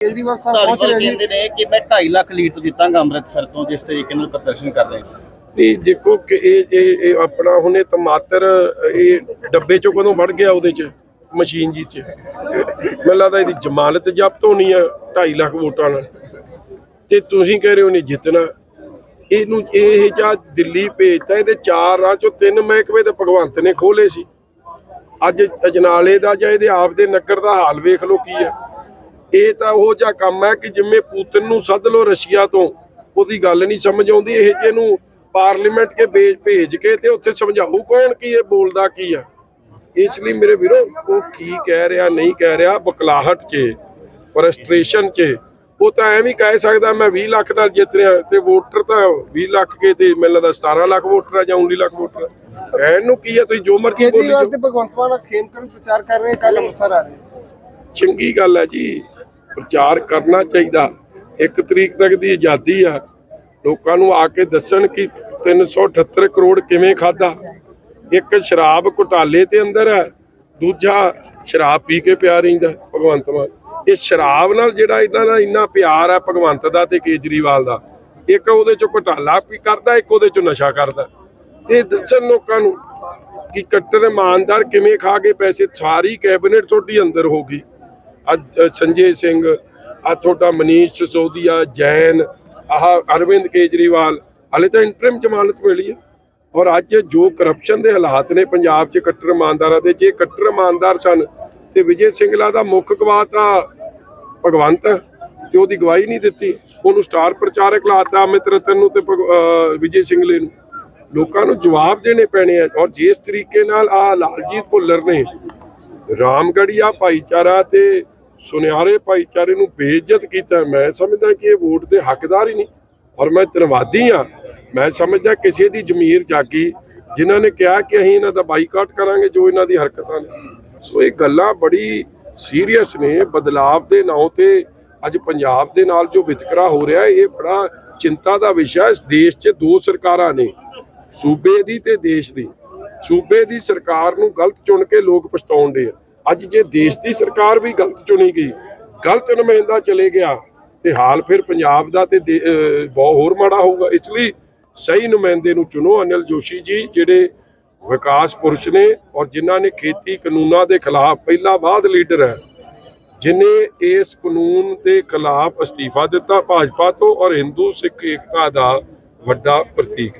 ਕੇਜਰੀਵਾਲ ਸਾਹਿਬ ਪਹੁੰਚ ਧਾਲੀਵਾਲ ਰਹੇ ਜੀ ਕਹਿੰਦੇ ਨੇ ਕਿ ਮੈਂ 2.5 ਲੱਖ ਲੀਡ ਤੋਂ ਜਿੱਤਾਂਗਾ ਅੰਮ੍ਰਿਤਸਰ ਤੋਂ ਜਿਸ ਤਰੀਕੇ ਨਾਲ ਪ੍ਰਦਰਸ਼ਨ ਕਰ ਰਹੇ ਸੀ। ਨਹੀਂ ਦੇਖੋ ਕਿ ਇਹ ਇਹ ਇਹ ਆਪਣਾ ਹੁਣੇ ਟਮਾਟਰ ਇਹ ਡੱਬੇ ਚੋਂ ਕਦੋਂ ਵੜ ਗਿਆ ਉਹਦੇ ਚ ਮਸ਼ੀਨ ਜੀ ਚ? ਮੈਨੂੰ ਲੱਗਦਾ ਇਹਦੀ ਜ਼ਮਾਨਤ ਜ਼ਬਤ ਹੋਣੀ ਆ 2.5 ਲੱਖ ਵੋਟਾਂ ਨਾਲ। ਤੇ ਤੁਸੀਂ ਕਹਿ ਰਹੇ ਹੋ ਨਹੀਂ ਜਿੱਤਣਾ। ਇਹਨੂੰ ਇਹ ਜਾਂ ਦਿੱਲੀ ਭੇਜਤਾ ਇਹਦੇ ਚਾਰ ਰਾਹ ਚੋਂ ਤਿੰਨ ਮਹਿਕਮੇ ਤੇ ਭਗਵੰਤ ਨੇ ਖੋਲੇ ਸੀ। ਅੱਜ ਅਜਨਾਲੇ ਦਾ ਜਾਂ ਇਹਦੇ ਆਪ ਦੇ ਨਗਰ ਦਾ ਹਾਲ ਵੇਖ ਲਓ ਕੀ ਹੈ ਇਹ ਤਾਂ ਉਹ ਜਿਹਾ ਕੰਮ ਹੈ ਕਿ ਜਿਵੇਂ ਪੂਤਨ ਨੂੰ ਸੱਦ ਲਓ ਰਸ਼ੀਆ ਤੋਂ ਉਹਦੀ ਗੱਲ ਨਹੀਂ ਸਮਝ ਆਉਂਦੀ ਇਹ ਜਿਹਨੂੰ ਪਾਰਲੀਮੈਂਟ ਕੇ ਭੇਜ ਭੇਜ ਕੇ ਤੇ ਉੱਥੇ ਸਮਝਾਊ ਕੌਣ ਕੀ ਇਹ ਬੋਲਦਾ ਕੀ ਆ? ਇਸ ਲਈ ਮੇਰੇ ਵੀਰੋ ਉਹ ਕੀ ਕਹਿ ਰਿਹਾ ਨਹੀਂ ਕਹਿ ਰਿਹਾ ਬਕਲਾਹਟ 'ਚ ਫਰਸਟ੍ਰੇਸ਼ਨ 'ਚ। ਉਹ ਤਾਂ ਐਵੇਂ ਕਹਿ ਸਕਦਾ ਮੈਂ 20 ਲੱਖ ਨਾਲ ਜਿੱਤ ਰਿਹਾ ਤੇ ਵੋਟਰ ਤਾਂ 20 ਲੱਖ ਕੇ ਤੇ ਮੈਨੂੰ ਲੱਗਦਾ 17 ਲੱਖ ਵੋਟਰ ਆ ਜਾਂ 19 ਲੱਖ ਵੋਟਰ ਆ। ਕਹਿਣ ਨੂੰ ਕੀ ਹੈ ਤੁਸੀਂ ਜੋ ਮਰਜ਼ੀ ਬੋਲੀ ਕੇਜਰੀਵਾਲ ਜਾਓ ਤੇ ਭਗਵੰਤ ਮਾਨ ਅੱਜ ਖੇਮ ਕਰਨ ਪ੍ਰਚਾਰ ਕਰ ਰਹੇ ਕੱਲ ਅੰਮ੍ਰਿਤਸਰ ਆ ਰਹੇ। ਚੰਗੀ ਗੱਲ ਹੈ ਜੀ। ਪ੍ਰਚਾਰ ਕਰਨਾ ਚਾਹੀਦਾ। ਇੱਕ ਤਰੀਕ ਤੱਕ ਦੀ ਆਜ਼ਾਦੀ ਆ। ਲੋਕਾਂ ਨੂੰ ਆ ਕੇ ਦੱਸਣ ਕਿ 378 ਕਰੋੜ ਕਿਵੇਂ ਖਾਦਾ ਇੱਕ ਸ਼ਰਾਬ ਘੁਟਾਲੇ ਤੇ ਅੰਦਰ ਹੈ ਦੂਜਾ ਸ਼ਰਾਬ ਪੀ ਕੇ ਪਿਆ ਰਹਿੰਦਾ ਭਗਵੰਤ ਮਾਨ। ਇਹ ਸ਼ਰਾਬ ਨਾਲ ਜਿਹੜਾ ਇਹਨਾਂ ਦਾ ਇੰਨਾ ਪਿਆਰ ਹੈ ਭਗਵੰਤ ਦਾ ਤੇ ਕੇਜਰੀਵਾਲ ਦਾ, ਇੱਕ ਉਹਦੇ ਚੋਂ ਘੁਟਾਲਾ ਵੀ ਕਰਦਾ, ਇੱਕ ਉਹਦੇ ਚੋਂ ਨਸ਼ਾ ਕਰਦਾ। ਇਹ ਦੱਸਣ ਲੋਕਾਂ ਨੂੰ ਕਿ ਕੱਟਰ ਇਮਾਨਦਾਰ ਕਿਵੇਂ ਖਾ ਕੇ ਪੈਸੇ, ਸਾਰੀ ਕੈਬਨਿਟ ਤੁਹਾਡੀ ਅੰਦਰ ਹੋ ਗਈ। ਸੰਜੇ ਸਿੰਘ ਆ ਤੁਹਾਡਾ ਮਨੀਸ਼ ਸਿਸੋਦੀਆ ਜੈਨ ਆਹ ਅਰਵਿੰਦ ਕੇਜਰੀਵਾਲ ਹਲੇ ਤਾਂ ਇੰਟਰਮ ਜ਼ਮਾਨਤ ਮਿਲੀ ਹੈ ਔਰ ਅੱਜ ਜੋ ਕਰਪਸ਼ਨ ਦੇ ਹਾਲਾਤ ਨੇ ਪੰਜਾਬ 'ਚ ਕੱਟਰ ਇਮਾਨਦਾਰਾਂ ਦੇ ਜੇ ਕੱਟਰ ਇਮਾਨਦਾਰ ਸਨ ਤੇ ਵਿਜੇ ਸਿੰਗਲਾ ਦਾ ਮੁੱਖ ਗਵਾਹ ਤਾਂ ਭਗਵੰਤ ਹੈ, ਤੇ ਉਹਦੀ ਗਵਾਹੀ ਨਹੀਂ ਦਿੱਤੀ। ਉਹਨੂੰ ਸਟਾਰ ਪ੍ਰਚਾਰਕ ਲਾਤਾ ਅਮਿਤ ਰਤਨ ਨੂੰ ਤੇ ਭਗ- ਵਿਜੇ ਸਿੰਗਲੇ ਨੂੰ। ਲੋਕਾਂ ਨੂੰ ਜਵਾਬ ਦੇਣੇ ਪੈਣੇ ਆ। ਔਰ ਜਿਸ ਤਰੀਕੇ ਨਾਲ ਆ ਲਾਲਜੀਤ ਭੁੱਲਰ ਨੇ ਰਾਮਗੜੀਆ ਭਾਈਚਾਰਾ ਤੇ ਸੁਨਿਆਰੇ ਭਾਈਚਾਰੇ ਨੂੰ ਬੇਇੱਜ਼ਤ ਕੀਤਾ। ਮੈਂ ਸਮਝਦਾ ਕਿ ਇਹ ਵੋਟ ਦੇ ਹੱਕਦਾਰ ਹੀ ਨਹੀਂ ਔਰ ਮੈਂ ਧੰਨਵਾਦੀ ਹਾਂ। ਮੈਂ ਸਮਝਦਾ ਕਿਸੇ ਦੀ ਜ਼ਮੀਰ ਜਾਗੀ, ਜਿਨ੍ਹਾਂ ਨੇ ਕਿਹਾ ਕਿ ਅਸੀਂ ਇਹਨਾਂ ਦਾ ਬਾਈਕਾਟ ਕਰਾਂਗੇ ਜੋ ਇਹਨਾਂ ਦੀ ਹਰਕਤਾਂ ਨੇ। ਸੋ ਇਹ ਗੱਲਾਂ ਬੜੀ ਸੀਰੀਅਸ ਨੇ, ਬਦਲਾਵ ਦੇ ਨਾਂ ਤੇ ਅੱਜ ਪੰਜਾਬ ਦੇ ਨਾਲ ਜੋ ਵਿਤਕਰਾ ਹੋ ਰਿਹਾ ਇਹ ਬੜਾ ਚਿੰਤਾ ਦਾ ਵਿਸ਼ਾ ਇਸ ਦੇਸ਼ 'ਚ ਦੋ ਸਰਕਾਰਾਂ ਨੇ, ਸੂਬੇ ਦੀ ਤੇ ਦੇਸ਼ ਦੀ। ਸੂਬੇ ਦੀ ਸਰਕਾਰ ਨੂੰ ਗਲਤ ਚੁਣ ਕੇ ਲੋਕ ਪਛਤਾਉਣ ਦੇ ਆ। ਅੱਜ ਜੇ ਦੇਸ਼ ਦੀ ਸਰਕਾਰ ਵੀ ਗਲਤ ਚੁਣੀ ਗਈ, ਗਲਤ ਨੁਮਾਇੰਦਾ ਚਲੇ ਗਿਆ, ਤੇ ਹਾਲ ਫਿਰ ਪੰਜਾਬ ਦਾ ਤੇ ਦੇ- ਬਹੁਤ ਹੋਰ ਮਾੜਾ ਹੋਊਗਾ। ਇਸ ਲਈ ਸਹੀ ਨੁਮਾਇੰਦੇ ਨੂੰ ਚੁਣੋ ਅਨਿਲ ਜੋਸ਼ੀ ਜੀ, ਜਿਹੜੇ ਵਿਕਾਸ ਪੁਰਸ਼ ਨੇ ਔਰ ਜਿਨ੍ਹਾਂ ਨੇ ਖੇਤੀ ਕਾਨੂੰਨਾਂ ਦੇ ਖਿਲਾਫ ਪਹਿਲਾ ਬਾਅਦ ਲੀਡਰ ਹੈ, ਜਿਨੇ ਇਸ ਕਾਨੂੰਨ ਦੇ ਖਿਲਾਫ ਅਸਤੀਫਾ ਦਿੱਤਾ ਭਾਜਪਾ ਤੋਂ ਔਰ ਹਿੰਦੂ ਸਿੱਖ ਏਕਤਾ ਦਾ ਵੱਡਾ ਪ੍ਰਤੀਕ।